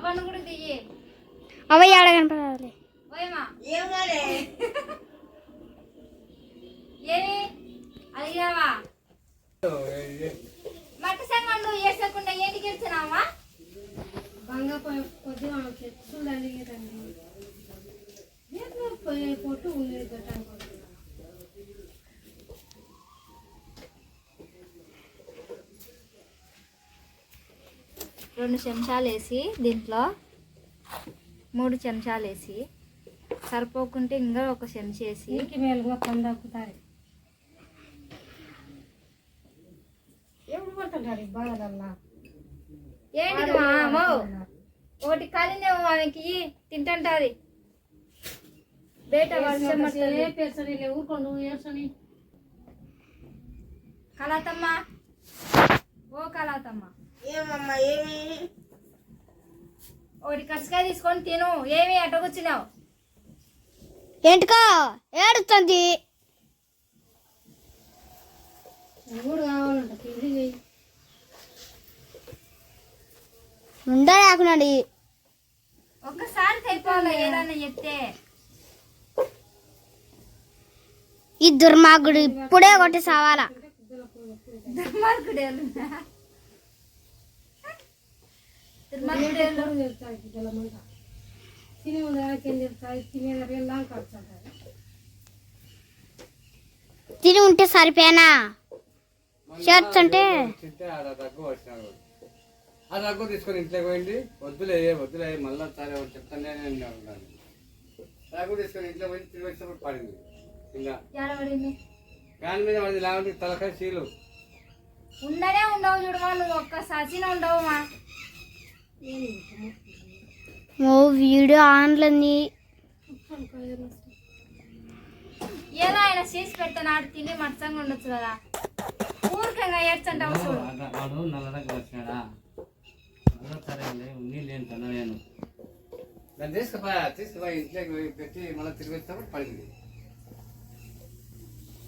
అవన్నీ కూడా దియ్యి అవ ఏడ కనపడాలి? అడిగావా? మట్టి సంగండు వేసకుండా ఏంటికి వెళ్తున్నావా బంగా కొద్దిగా పోయి పొట్టు ఉండేది రెండు చెంచాలు వేసి దీంట్లో మూడు చెంచాలు వేసి సరిపోకుంటే ఇంకా ఒక చెంచా వేసి ఏంటి ఒకటి కలినేమో ఆమెకి తింటుంటాది. బేట వర్షం ఊరుకోండు ఓ కలాతమ్మ ఏమమ్మా ఏమి? ఒకటి కసకాయ తీసుకొని తిను. ఏమి అట్టకొచ్చినావు ఏంటికో? ఏడుతుంది మూడు కావాలంట లేకున్నాడు? ఒక్కసారి తెప్పాలి ఏదన్నా చెప్తే. ఈ దుర్మార్గుడు ఇప్పుడే కొట్టి సావాలా? దుర్మార్గుడేలు తినే ఉంటే సరిపోయానా షర్ట్స్ అంటే ఆ దగ్గు తీసుకొని ఇంట్లోకి పోయింది వద్దులే వద్దులే మళ్ళీ సరే చెప్తానే నేను తీసుకొని ఇంట్లో పోయి తిరిగి వచ్చినప్పుడు పడింది ఇంకా ఏడబడింది ఫ్యాన్ మీద పడింది లేకుంటే తలకాయ చీలు ఉండనే ఉండవు చూడమా నువ్వు ఒక్క సచిన ఉండవు మా ఓ వీడియో ఆన్లో ఉంది ఏదో ఆయన చేసి పెడతాను తిని మచ్చంగా ఉండొచ్చు కదా. ఊరికంగా ఏడ్చంటావు చూడు వాడు- వచ్చినాడా? నీళ్ళు ఏం దాన్ని ఇంట్లోకి పెట్టి మళ్ళీ తిరిగి వచ్చినప్పుడు పడింది.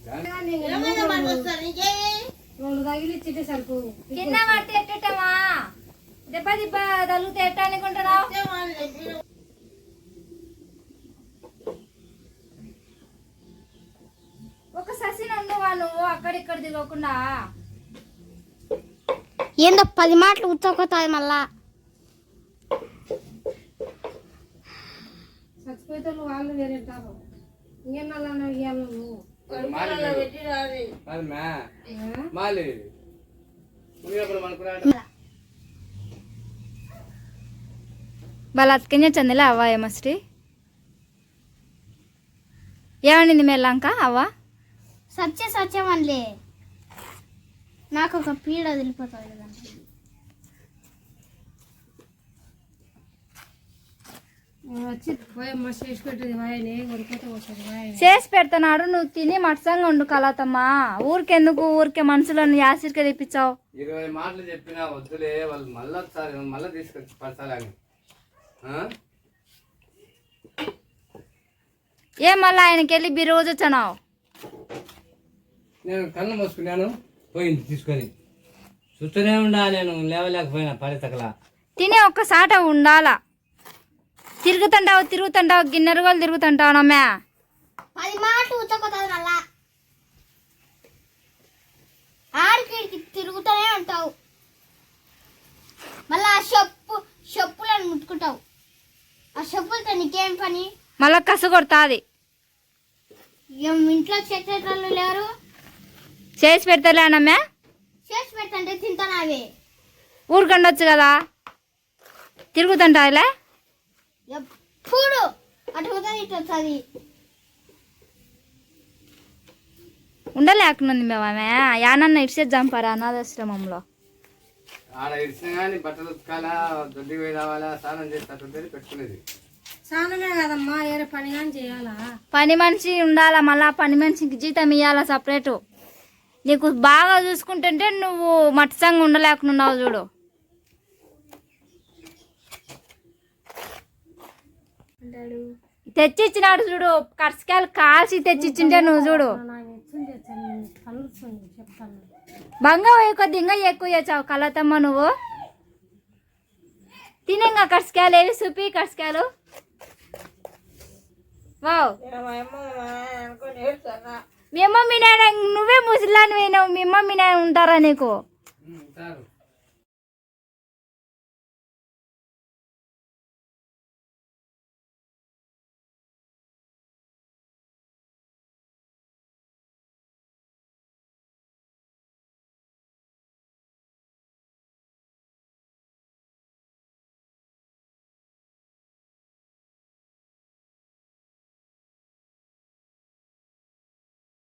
రెండు సరిపోవు కింద పడితే ఎట్టటమా దెబ్బ దెబ్బ తగిలితే ఎట్ట అనుకుంటున్నావు? ఒక ససిన ఉండవా నువ్వు అక్కడిక్కడ దిగకుండా ఏందో పది మాటలు ఉత్తకొస్తుంది మళ్ళా. చచ్చిపోతే వాళ్ళు వేరేంటారు ఇంకెన్నాళ్ళన్నా ఇవ్వాలి నువ్వు? మాలి మాలి అనుకున్నాడు వాళ్ళ అతకనే చందిలే అవ్వ ఏమస్టి ఏమనింది మెల్లంక అవ్వ? సత్య సత్యమనిలే నాకు ఒక పీడ వదిలిపోతుంది కదా చేసి పెడతానాడు నువ్వు తిని మట్సంగా ఉండు కలాతమ్మా. ఊరికెందుకు ఊరికే మనుషులను యాసిరికే తెప్పించావు? ఇరవై మాటలు చెప్పినా వద్దులే వాళ్ళు మళ్ళీ మళ్ళీ తీసుకొచ్చి పరచాలని? ఏం మళ్ళీ ఆయనకి వెళ్ళి బిరోజు వచ్చానావు నేను కళ్ళు మూసుకున్నాను పోయింది తీసుకొని. చూస్తూనే ఉండా నేను లేవలేకపోయినా పరితకలా. తిని ఒక్కసాట ఉండాలా? తిరుగుతుంటావు తిరుగుతుంటావు గిన్నెరుగోలు తిరుగుతుంటావు నమ్మే నీకేం పని? మళ్ళా కసు కొడతాది. ఇంట్లో సెక్రటరీలు లేరు? చేసి పెడతలే నమ్మే చేసి పెట్టంటే తింటానావే. ఊరికండొచ్చు కదా? తిరుగుతుంటావులే ఎప్పుడు అటు పోతుంది ఇటు వస్తుంది. మేము ఆమె. యానన్న ఇడిసే చంపారా అనాథాశ్రమంలో. ఆడ ఇడిచినా కానీ బట్టలు ఉతకాలా దొడ్డికి పోయి రావాలా స్నానం చేసి పెట్టుకునేది. స్నానమే కదమ్మా వేరే పని కానీ చేయాలా? పని మనిషి ఉండాలా మళ్ళా పని మనిషికి జీతం ఇవ్వాలా సపరేటు? నీకు బాగా చూసుకుంటుంటే నువ్వు మట్సంగా ఉండలేకున్నావు చూడు. తెచ్చిచ్చినాడు చూడు కరసకాయలు కాల్చి తెచ్చిచ్చింటే నువ్వు చూడు. బంగా పోయి కొద్ది ఇంకా ఎక్కువ చేసావు కలతమ్మ నువ్వు. తినేగా కర్సకాయలు ఏవి చూపి కర్సకాయలు? వావ్. మా అమ్మ మా నాయన నువ్వే ముసలాన్ని పోయినావు మీ అమ్మ మీ నాయన ఉంటారా నీకు?